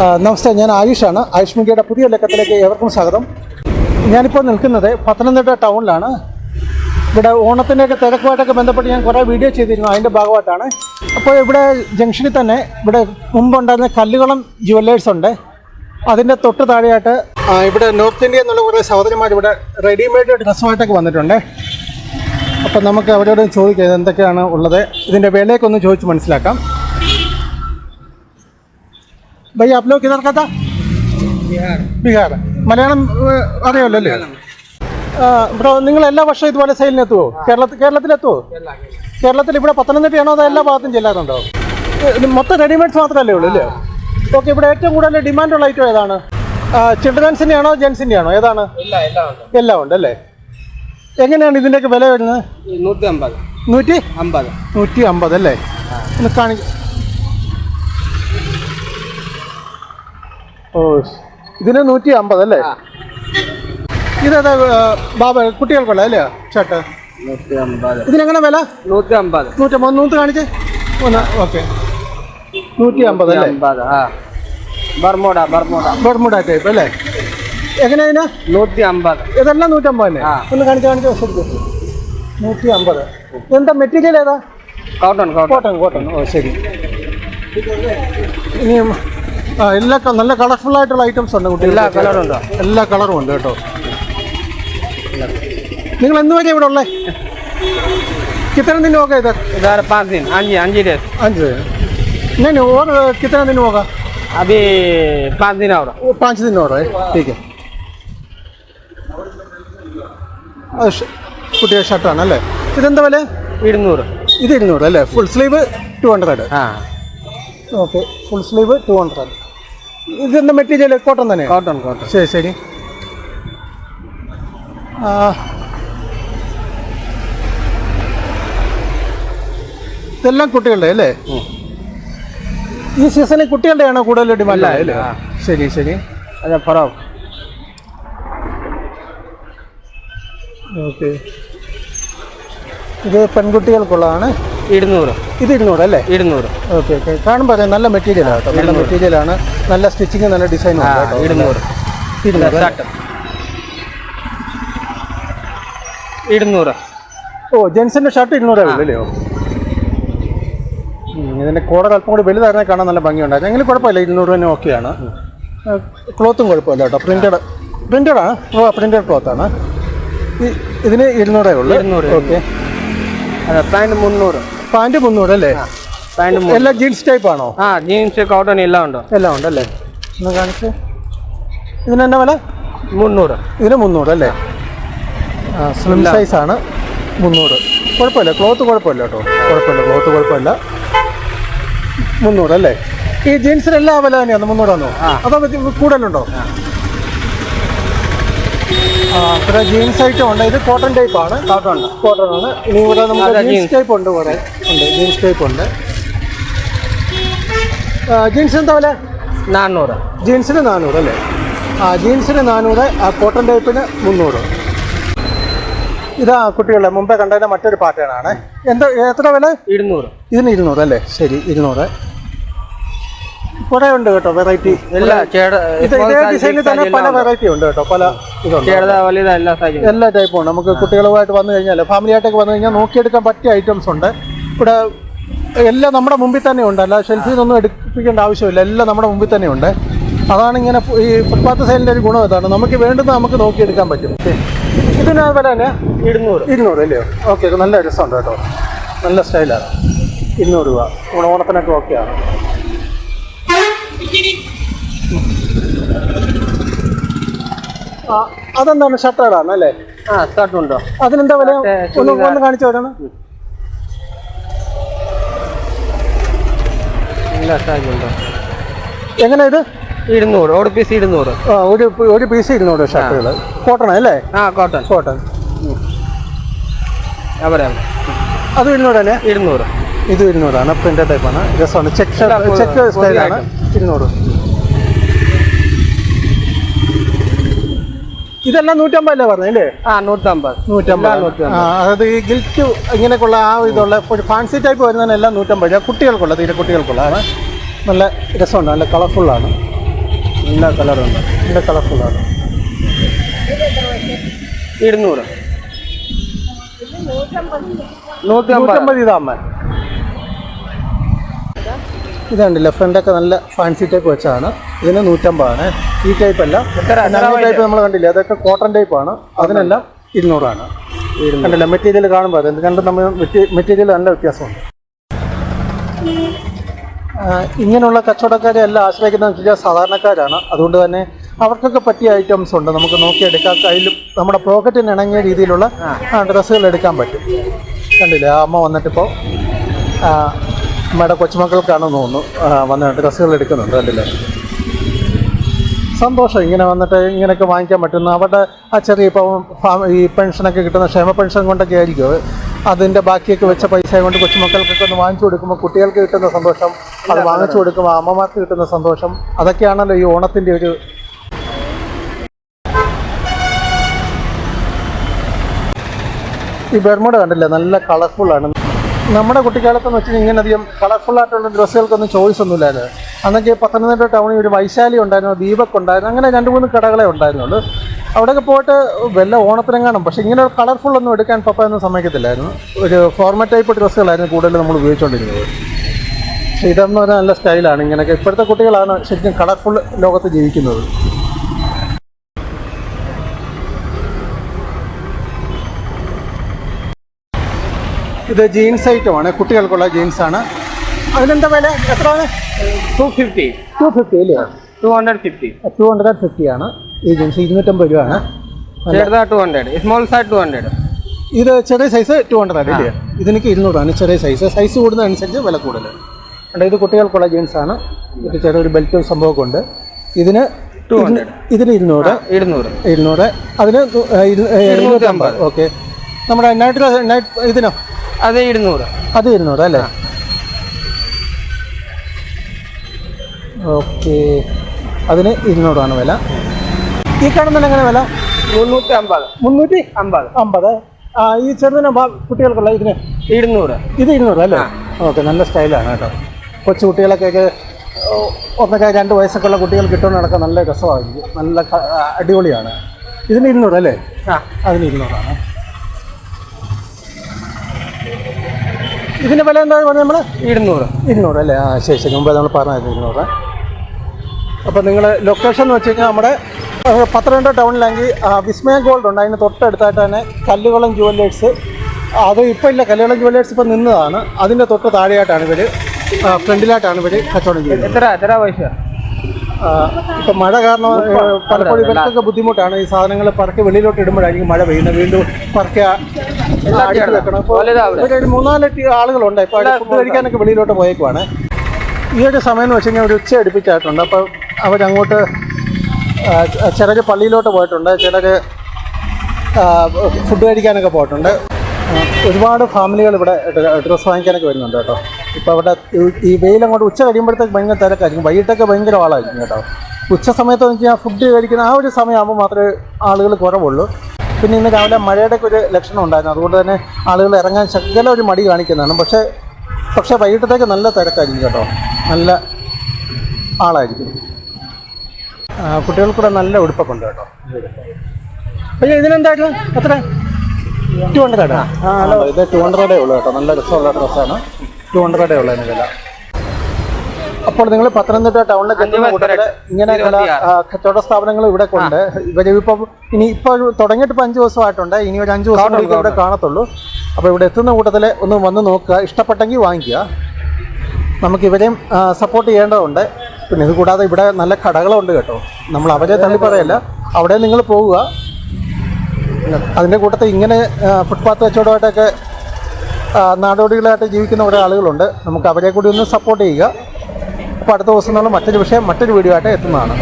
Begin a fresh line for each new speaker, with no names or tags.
നമസ്തേ ഞാൻ ആയുഷാണ്. ആയുഷ് മീഡിയയുടെ പുതിയ ലക്കത്തിലേക്ക് ഏവർക്കും സ്വാഗതം. ഞാനിപ്പോൾ നിൽക്കുന്നത് പത്തനംതിട്ട ടൗണിലാണ്. ഇവിടെ ഓണത്തിന്റെയൊക്കെ തിരക്കുമായിട്ടൊക്കെ ബന്ധപ്പെട്ട് ഞാൻ കുറേ വീഡിയോ ചെയ്തിരുന്നു. അതിന്റെ ഭാഗമായിട്ടാണ്. അപ്പോൾ ഇവിടെ ജംഗ്ഷനിൽ തന്നെ ഇവിടെ മുമ്പുണ്ടായിരുന്ന കല്ലുകളം ജുവല്ലേഴ്സ് ഉണ്ട്. അതിന്റെ തൊട്ട് താഴെയായിട്ട് ഇവിടെ നോർത്ത് ഇന്ത്യ എന്നുള്ള കുറേ സഹോദരിമാർ ഇവിടെ റെഡിമെയ്ഡ് ഡ്രസ്സുമായിട്ടൊക്കെ വന്നിട്ടുണ്ട്. അപ്പം നമുക്ക് അവരോട് ചോദിക്കാം എന്തൊക്കെയാണ് ഉള്ളത്? ഇതിന്റെ വിലയൊക്കെ ഒന്ന് ചോദിച്ച് മനസ്സിലാക്കാം. भाई आप लोग किधर का മലയാളം അറിയാമല്ലോ അല്ലേ? ഇവിടെ നിങ്ങൾ എല്ലാ വർഷവും ഇതുപോലെ സെയിലിന് എത്തുമോ കേരളത്തിൽ കേരളത്തിലെത്തുമോ കേരളത്തിൽ ഇവിടെ പത്തനംതിട്ടയാണോ അതോ എല്ലാ ഭാഗത്തും ചെല്ലാറുണ്ടോ? ഇത് മൊത്തം റെഡിമെയ്ഡ്സ് മാത്രമല്ലേ ഉള്ളൂ അല്ലേ? ഓക്കെ ഇവിടെ ഏറ്റവും കൂടുതൽ ഡിമാൻഡുള്ള ഐറ്റം ഏതാണ്? ചിൽഡ്രൻസിന്റെ ആണോ ജെൻസിന്റെ ആണോ ഏതാണ്? എല്ലാം ഉണ്ട്. അല്ലേ? എങ്ങനെയാണ് ഇതിന്റെയൊക്കെ വില വരുന്നത്?
നൂറ്റി അമ്പത്
നൂറ്റി?
അമ്പത്.
നൂറ്റി അമ്പത് അല്ലേ ഒന്ന് കാണിക്കും ഓ ഇതിന് നൂറ്റി അമ്പത് അല്ലേ? ഇതേതാ ബാബ കുട്ടികൾക്കുള്ള അല്ലേ ഷർട്ട് ഇതിനെങ്ങനെ വില?
നൂറ്റി
അമ്പത്. നൂറ്റി അമ്പത്. നൂത്ത് കാണിച്ചേ. ഒന്ന് ഓക്കെ. നൂറ്റി അമ്പത് അല്ലേ?
ബർമോഡ ബർമോഡ.
ബർമോഡ ടൈപ്പ് അല്ലേ? എങ്ങനെ അതിന്
നൂറ്റി അമ്പത്.
ഇതെല്ലാം നൂറ്റി
അമ്പത്
ഒന്ന് കാണിച്ച് കാണിച്ച് നൂറ്റി അമ്പത്. എന്താ മെറ്റീരിയൽ ഏതാ?
കോട്ടൺ
കോട്ടൺ കോട്ടൺ ഓ ശരി. ഇനി ആ എല്ലാ ക- നല്ല കളർഫുൾ ആയിട്ടുള്ള ഐറ്റംസ് ഉണ്ട് കുട്ടികൾ
എല്ലാ colour ഉണ്ടോ?
എല്ലാ കളറും ഉണ്ട് കേട്ടോ നിങ്ങൾ എന്ന് വരെ ഇവിടെ ഉള്ളേ कितने दिन होगा इधर
इधर पाँच दिन हाँ जी हाँ जी डेज
हाँ जी नहीं नहीं और कितना दिन होगा
अभी पाँच दिन और
वो पाँच दिन और है ठीक है അത് ഷ- കുട്ടിയുടെ ഷർട്ടാണ് അല്ലേ ഇതെന്താ വില
ഇരുന്നൂറ്
ഇത് ഇരുന്നൂറ് അല്ലേ ഫുൾ സ്ലീവ് ടു ഹൺഡ്രഡ്
ആ
okay full sleeve two hundred ഇതെന്താ മെറ്റീരിയൽ കോട്ടൺ തന്നെ?
കോട്ടൺ കോട്ടൺ
ശരി ശരി. ഇതെല്ലാം കുട്ടികളുടെ അല്ലേ? ഈ സീസണിൽ കുട്ടികളുടെയാണോ കൂടുതൽ ഡിമാൻഡ് അല്ലേ ശരി ശരി.
അതെ പറയാം
ഓക്കെ. ഇത് പെൺകുട്ടികൾക്കുള്ളതാണ്?
ഇരുന്നൂറ്.
ഇത് ഇരുന്നൂറ് അല്ലേ?
ഇരുന്നൂറ്.
Okay okay. കാണുമ്പോൾ നല്ല മെറ്റീരിയലാണ് കേട്ടോ. നല്ല മെറ്റീരിയലാണ് നല്ല സ്റ്റിച്ചിങ് നല്ല ഡിസൈൻ
ഇരുന്നൂറ്.
ഓ ജെൻസിന്റെ ഷർട്ട് ഇരുന്നൂറേ ഉള്ളൂ അല്ലയോ ഉം, ഇതിന്റെ കോടർ അല്പം കൂടി വലുതായിരുന്നെ കാണാൻ നല്ല ഭംഗിയുണ്ടായിരുന്നു. എങ്കിലും കുഴപ്പമില്ല ഇരുന്നൂറ് തന്നെ ഓക്കെയാണ് ക്ലോത്തും കുഴപ്പമില്ല കേട്ടോ. പ്രിന്റഡ് പ്രിന്റഡ് ആണ് ഓ പ്രിന്റഡ് ക്ലോത്താണ് ഇതിന് ഇരുന്നൂറേ ഉള്ളൂ.
ഇരുന്നൂറ്,
ഓക്കെ
പാന്റ് പാന്റ് മുന്നൂറ്.
പാന്റ് മുന്നൂറ് അല്ലേ?
പാന്റ്
എല്ലാം ജീൻസ് ടൈപ്പ് ആണോ?
ആ ജീൻസ് കോട്ടൺ എല്ലാം ഉണ്ടോ.
എല്ലാം ഉണ്ടല്ലേ ഒന്ന് കാണിച്ച്. ഇതിന് എന്നാ വില?
മുന്നൂറ്.
ഇതിന് മുന്നൂറ് അല്ലേ? സ്ലിം സൈസ് ആണ് മുന്നൂറ്. കുഴപ്പമില്ല ക്ലോത്ത് കുഴപ്പമില്ല കേട്ടോ. കുഴപ്പമില്ല ക്ലോത്ത് കുഴപ്പമില്ല. മുന്നൂറ് അല്ലേ? ഈ ജീൻസിന് എല്ലാ വില തന്നെയാണ്? മുന്നൂറാന്നോ?
ആ.
അതോ കൂടുതലുണ്ടോ? ആ പിന്നെ ജീൻസ് ഐറ്റം ഉണ്ട്. ഇത് കോട്ടൺ ടൈപ്പ് ആണ്.
കോട്ടൺ
കോട്ടൺ ആണ്. ഇനി ഇവിടെ നമുക്ക് ജീൻസ് ടൈപ്പ് ഉണ്ട് കുറെ. ഉണ്ട് ജീൻസ് ടൈപ്പ് ഉണ്ട്. ജീൻസ് എന്താ വില?
നാനൂറ്.
ജീൻസിന് നാനൂറ് അല്ലേ? ആ ജീൻസിന് നാനൂറ് കോട്ടൺ ടൈപ്പിന് മുന്നൂറ്. ഇതാ കുട്ടികളെ മുമ്പേ കണ്ടതിന് മറ്റൊരു പാറ്റേണാണ് എന്താ എത്ര വില?
ഇരുന്നൂറ്.
ഇതിന് ഇരുന്നൂറ് അല്ലേ? ശരി ഇരുന്നൂറ്. കുറേ ഉണ്ട് കേട്ടോ വെറൈറ്റി ഇതേ ഡിസൈനിൽ തന്നെ പല വെറൈറ്റി ഉണ്ട് കേട്ടോ പല ഇതുണ്ട്. എല്ലാ ടൈപ്പും ഉണ്ട്. നമുക്ക് കുട്ടികളുമായിട്ട് വന്നു കഴിഞ്ഞാൽ ഫാമിലി ആയിട്ടൊക്കെ വന്നു കഴിഞ്ഞാൽ നോക്കിയെടുക്കാൻ പറ്റിയ ഐറ്റംസ് ഉണ്ട്. ഇവിടെ എല്ലാം നമ്മുടെ മുമ്പിൽ തന്നെ ഉണ്ട്. അല്ല ഷെൽഫിൽ നിന്നൊന്നും എടുപ്പിക്കേണ്ട ആവശ്യമില്ല. എല്ലാം നമ്മുടെ മുമ്പിൽ തന്നെ ഉണ്ട്. അതാണ് ഇങ്ങനെ ഈ ഫുട്പാത്ത് സൈലിന്റെ ഒരു ഗുണം ഇതാണ്. നമുക്ക് വേണ്ടുന്ന നമുക്ക് നോക്കിയെടുക്കാൻ പറ്റും. ഇതിന് വില തന്നെ?
ഇരുന്നൂറ്.
ഇരുന്നൂറ് അല്ലയോ ഓക്കെ നല്ല രസമുണ്ട് കേട്ടോ. നല്ല സ്റ്റൈലാണ്. ഇരുന്നൂറ് രൂപ. ഓണ ഓണത്തിനൊക്കെ ഓക്കെയാണ് അതെന്താണ്? ഷട്ടേഡാണ് അല്ലേ?
ആ ഷർട്ടുണ്ടോ?
അതിനെന്താ വില? ഒന്ന് കാണിച്ചു തരണം
നല്ല ഷാളുണ്ട്
എങ്ങനെ ഇത്?
ഇരുന്നൂറ് ഒരു പീസ് ഇരുന്നൂറ്.
ആ ഒരു ഒരു പീസ് ഇരുന്നൂറ് ഷർട്ടുകൾ കോട്ടൺ അല്ലേ?
ആ കോട്ടൺ
കോട്ടൺ അത് ഇരുന്നൂറ് തന്നെ?
ഇരുന്നൂറ്.
ഇത് ഇരുന്നൂറാണ്. പ്രിന്റഡ് ടൈപ്പാണ് രസമാണ്. ചെക്ക് ചെക്ക് സ്റ്റൈലാണ് ഇരുന്നൂറ്. ഇതെല്ലാം നൂറ്റമ്പതല്ലേ പറഞ്ഞല്ലേ
ആ നൂറ്റമ്പത്.
നൂറ്റമ്പത്. അതായത് ഈ ഗിൽറ്റ് ഇങ്ങനെയൊക്കെയുള്ള ആ ഇതുള്ള ഫാൻസി ടൈപ്പ് വരുന്നതിനെല്ലാം നൂറ്റമ്പത്. കുട്ടികൾക്കുള്ള തീരെ കുട്ടികൾക്കുള്ളതാണ് നല്ല രസമുണ്ട് നല്ല കളർഫുള്ളാണ് നല്ല കളറുണ്ട് നല്ല കളർഫുള്ളാണ്
ഇരുന്നൂറ്. നൂറ്റമ്പത്.
നൂറ്റമ്പത് ഇതാകുമ്പോൾ ഇതുണ്ടല്ലേ ഫ്രണ്ടൊക്കെ നല്ല ഫാൻസി ടൈപ്പ് വെച്ചാണ്. ഇതിന് നൂറ്റമ്പതാണ്. ഈ ടൈപ്പ് അല്ല. ടൈപ്പ് നമ്മൾ കണ്ടില്ല അതൊക്കെ കോട്ടൺ ടൈപ്പ് ആണ്. അതിനെല്ലാം ഇരുന്നൂറാണ്. കണ്ടില്ല മെറ്റീരിയൽ കാണുമ്പോൾ അത് കണ്ട് നമ്മൾ മെറ്റീരിയൽ നല്ല വ്യത്യാസമുണ്ട്. ഇങ്ങനെയുള്ള കച്ചവടക്കാരെ എല്ലാം ആശ്രയിക്കുന്ന വെച്ചാൽ സാധാരണക്കാരാണ്. അതുകൊണ്ട് തന്നെ അവർക്കൊക്കെ പറ്റിയ ഐറ്റംസ് ഉണ്ട്. നമുക്ക് നോക്കിയെടുക്കാം. കയ്യിലും നമ്മുടെ പോക്കറ്റിന് ഇണങ്ങിയ രീതിയിലുള്ള ഡ്രസ്സുകൾ എടുക്കാൻ പറ്റും. കണ്ടില്ലേ ആ അമ്മ വന്നിട്ടിപ്പോൾ അമ്മയുടെ കൊച്ചുമക്കൾക്കാണെന്ന് തോന്നുന്നു. വന്നിട്ട് ഡ്രസ്സുകൾ എടുക്കുന്നുണ്ട് കണ്ടില്ലേ? സന്തോഷം. ഇങ്ങനെ വന്നിട്ട് ഇങ്ങനെയൊക്കെ വാങ്ങിക്കാൻ പറ്റുന്ന അവരുടെ ആ ചെറിയ ഇപ്പോൾ ഫാ- ഈ പെൻഷനൊക്കെ കിട്ടുന്ന ക്ഷേമ പെൻഷൻ കൊണ്ടൊക്കെ ആയിരിക്കും. അത്. അതിന്റെ ബാക്കിയൊക്കെ വെച്ച പൈസ കൊണ്ട് കൊച്ചുമക്കൾക്കൊക്കെ ഒന്ന് വാങ്ങിച്ചു കൊടുക്കുമ്പോൾ കുട്ടികൾക്ക് കിട്ടുന്ന സന്തോഷം അത് വാങ്ങിച്ചു കൊടുക്കുമ്പോൾ അമ്മമാർക്ക് കിട്ടുന്ന സന്തോഷം അതൊക്കെയാണല്ലോ ഈ ഓണത്തിന്റെ ഒരു ഈ ബെർമുട കണ്ടില്ലേ? നല്ല കളർഫുള്ളാണ്. നമ്മുടെ കുട്ടിക്കാലത്ത് എന്ന് വെച്ചാൽ ഇങ്ങനെ അധികം കളർഫുൾ ആയിട്ടുള്ള ഡ്രസ്സുകൾക്കൊന്നും ചോയ്സ് ഒന്നും ഒന്നുമില്ലായിരുന്നു. അന്നൊക്കെ പത്തനംതിട്ട ടൗണിൽ ഒരു വൈശാലി ഉണ്ടായിരുന്നു ദീപക് ഉണ്ടായിരുന്നു അങ്ങനെ രണ്ട് മൂന്ന് കടകളെ ഉണ്ടായിരുന്നുള്ളൂ. അവിടെയൊക്കെ പോയിട്ട് വല്ല ഓണത്തിനും കാണും. പക്ഷേ ഇങ്ങനെ കളർഫുൾ ഒന്നും എടുക്കാൻ പപ്പ ഒന്നും സമ്മതിക്കത്തില്ലായിരുന്നു. ഒരു ഫോർമാറ്റ് ടൈപ്പ് ഡ്രസ്സുകളായിരുന്നു കൂടുതൽ നമ്മൾ ഉപയോഗിച്ചുകൊണ്ടിരുന്നത്. പക്ഷേ ഇതെന്ന് പറഞ്ഞാൽ നല്ല സ്റ്റൈലാണ് ഇങ്ങനെയൊക്കെ ഇപ്പോഴത്തെ കുട്ടികളാണ് ശരിക്കും കളർഫുൾ ലോകത്ത് ജീവിക്കുന്നത്. ഇത് ജീൻസ് ഐറ്റമാണ് കുട്ടികൾക്കുള്ള ജീൻസ് ആണ് അതിനെന്താ വില? എത്രയാണ്?
ടു ഫിഫ്റ്റി
ടു ഫിഫ്റ്റി അല്ലേ?
Two hundred fifty
two hundred and fifty ആണ് ഈ ജീൻസ് ഇരുന്നൂറ്റമ്പത് രൂപയാണ്.
ചെറുതാ two hundred small side two hundred
ഇത് ചെറിയ സൈസ് ടു ഹൺഡ്രഡ് ആണ് അല്ലേ? ഇതിനൊക്കെ ഇരുന്നൂറാണ് ചെറിയ സൈസ് സൈസ് കൂടുന്നതനുസരിച്ച് വില കൂടുതൽ. അല്ല ഇത് കുട്ടികൾക്കുള്ള ജീൻസാണ്. ഇത് ചെറിയൊരു ബെൽറ്റ് സംഭവമൊക്കെ ഉണ്ട്. ഇതിന്
ടു ഹൺഡ്രഡ്
ഇതിന് ഇരുന്നൂറ്.
ഇരുന്നൂറ്.
ഇരുന്നൂറ്. അതിന് ഇരുന്നൂറ്റമ്പത്. ഓക്കെ. നമ്മുടെ നൈറ്റ് നൈറ്റ് ഇതിനോ?
അത് ഇരുന്നൂറ്.
അത് ഇരുന്നൂറ് അല്ലേ? ഓക്കെ. അതിന് ഇരുന്നൂറാണ് വില. ഈ കാണുന്നതിന് എങ്ങനെ വില?
മുന്നൂറ്റി അമ്പത്.
മുന്നൂറ്റി
അമ്പത്.
അമ്പത്. ആ ഈ ചെറുതിന് കുട്ടികൾക്കുള്ള ഇതിന്?
ഇരുന്നൂറ്.
ഇത് ഇരുന്നൂറ് അല്ലേ? ഓക്കെ നല്ല സ്റ്റൈലാണ് കേട്ടോ. കൊച്ചു കുട്ടികളൊക്കെ ഒന്നൊക്കെ രണ്ട് വയസ്സൊക്കെ ഉള്ള കുട്ടികൾ കിട്ടുന്ന നടക്കാൻ നല്ല രസമായിരിക്കും. നല്ല അടിപൊളിയാണ്. ഇതിന് ഇരുന്നൂറ് അല്ലേ?
ആ.
അതിന് ഇരുന്നൂറാണ്. ഇതിന്റെ വില എന്താ പറഞ്ഞത് നമ്മൾ
ഇരുന്നൂറ്.
ഇരുന്നൂറ് അല്ലേ? ആ ശരി ശരി. മുമ്പ് നമ്മൾ പറഞ്ഞായിരുന്നു ഇരുന്നൂറ്. അപ്പോൾ നിങ്ങൾ ലൊക്കേഷൻ എന്ന് വെച്ച് കഴിഞ്ഞാൽ നമ്മുടെ പത്തനംതിട്ട ടൗണിലാണെങ്കിൽ വിസ്മയ ഗോൾഡ് ഉണ്ട്. അതിന് തൊട്ടടുത്തായിട്ട് തന്നെ കല്ലുകുളം ജുവല്ലേഴ്സ് അത് ഇപ്പോൾ ഇല്ല. കല്ലുകുളം ജുവല്ലേഴ്സ് ഇപ്പോൾ നിന്നതാണ്. അതിന്റെ തൊട്ട് താഴെയായിട്ടാണ് ഇവർ ഫ്രണ്ടിലായിട്ടാണ് ഇവർ കച്ചവടം ചെയ്യുന്നത്.
എത്ര എത്ര പൈസ
ഇപ്പം മഴ കാരണം പലപ്പോഴും ഇവർക്കൊക്കെ ബുദ്ധിമുട്ടാണ്. ഈ സാധനങ്ങൾ പറക്കി വെളിയിലോട്ട് ഇടുമ്പോഴായിരിക്കും മഴ പെയ്യുന്നത്. വീണ്ടും പറക്കി അടുക്കി വെക്കണം. ഇപ്പോൾ മൂന്നാൽ ആളുകളുണ്ട്. ഇപ്പോൾ ഫുഡ് കഴിക്കാനൊക്കെ വെളിയിലോട്ട് പോയേക്കുവാണ്. ഈ ഒരു സമയം എന്ന് വെച്ച് കഴിഞ്ഞാൽ ഒരു ഉച്ച അടുപ്പിച്ചായിട്ടുണ്ട്. അപ്പോൾ അവരങ്ങോട്ട് ചിലർ പള്ളിയിലോട്ട് പോയിട്ടുണ്ട്. ചിലർ ഫുഡ് കഴിക്കാനൊക്കെ പോയിട്ടുണ്ട്. ഒരുപാട് ഫാമിലികൾ ഇവിടെ ഡ്രസ്സ് വാങ്ങിക്കാനൊക്കെ വരുന്നുണ്ട് കേട്ടോ. ഇപ്പോൾ അവിടെ ഈ- വെയിലങ്ങോട്ട് വെയിൽ അങ്ങോട്ട് ഉച്ച കഴിയുമ്പോഴത്തേക്ക് ഭയങ്കര തിരക്കായിരിക്കും. വൈകിട്ടൊക്കെ ഭയങ്കര ആളായിരിക്കും കേട്ടോ. ഉച്ച സമയത്ത് എന്ന് വെച്ചാൽ ഫുഡ് കഴിക്കുന്ന ആ ഒരു സമയമാകുമ്പോൾ മാത്രമേ ആളുകൾ കുറവുള്ളൂ. പിന്നെ ഇന്ന് രാവിലെ മഴയുടെ ഒക്കെ ഒരു ലക്ഷണം ഉണ്ടായിരുന്നു. അതുകൊണ്ട് തന്നെ ആളുകൾ ഇറങ്ങാൻ ശകല ഒരു മടി കാണിക്കുന്നതാണ്. പക്ഷേ പക്ഷേ വൈകിട്ടത്തേക്ക് നല്ല തിരക്കായിരിക്കും കേട്ടോ. നല്ല ആളായിരിക്കും. കുട്ടികൾക്കൂടെ നല്ല ഉടുപ്പൊക്കെ ഉണ്ട് കേട്ടോ. അയ്യോ ഇതിനെന്തായിരുന്നു? എത്ര? ടു ഹൺഡ്രഡ് ആ ഹലോ. ഇത് ടു ഹൺഡ്രഡേ ഉള്ളൂ കേട്ടോ. നല്ല രസമുള്ള ഡ്രസ്സാണ് ടു ഹൺഡ്രഡേ ഉള്ളൂ അതിന് വില അപ്പോൾ നിങ്ങൾ പത്തനംതിട്ട ടൗണിലേക്ക് എത്തുന്ന കൂട്ടത്തിൽ ഇങ്ങനെ ആ, കച്ചവട സ്ഥാപനങ്ങൾ ഇവിടെ കൊണ്ട് ഇവർ ഇപ്പം ഇനി ഇപ്പോൾ തുടങ്ങിയിട്ട് ഇപ്പം അഞ്ച് ദിവസമായിട്ടുണ്ട്. ഇനി ഒരു അഞ്ച് ദിവസം ഇവിടെ കാണത്തുള്ളൂ. അപ്പോൾ ഇവിടെ എത്തുന്ന കൂട്ടത്തിൽ ഒന്ന് വന്ന് നോക്കുക. ഇഷ്ടപ്പെട്ടെങ്കിൽ വാങ്ങിക്കുക. നമുക്ക് ഇവരെയും സപ്പോർട്ട് ചെയ്യേണ്ടതുണ്ട്. പിന്നെ ഇത് കൂടാതെ ഇവിടെ നല്ല കടകളുണ്ട് കേട്ടോ. നമ്മൾ അവരെ തള്ളി പറയല്ല. അവിടെ നിങ്ങൾ പോവുക. അതിന്റെ കൂട്ടത്തിൽ ഇങ്ങനെ ഫുട്പാത്ത് കച്ചവടമായിട്ടൊക്കെ നാടോടികളായിട്ട് ജീവിക്കുന്ന കുറേ ആളുകളുണ്ട്. നമുക്ക് അവരെ കൂടി ഒന്ന് സപ്പോർട്ട് ചെയ്യുക. അപ്പോൾ അടുത്ത ദിവസം നമ്മൾ മറ്റൊരു വിഷയം മറ്റൊരു വീഡിയോ ആയിട്ട് എത്തുന്നതാണ്.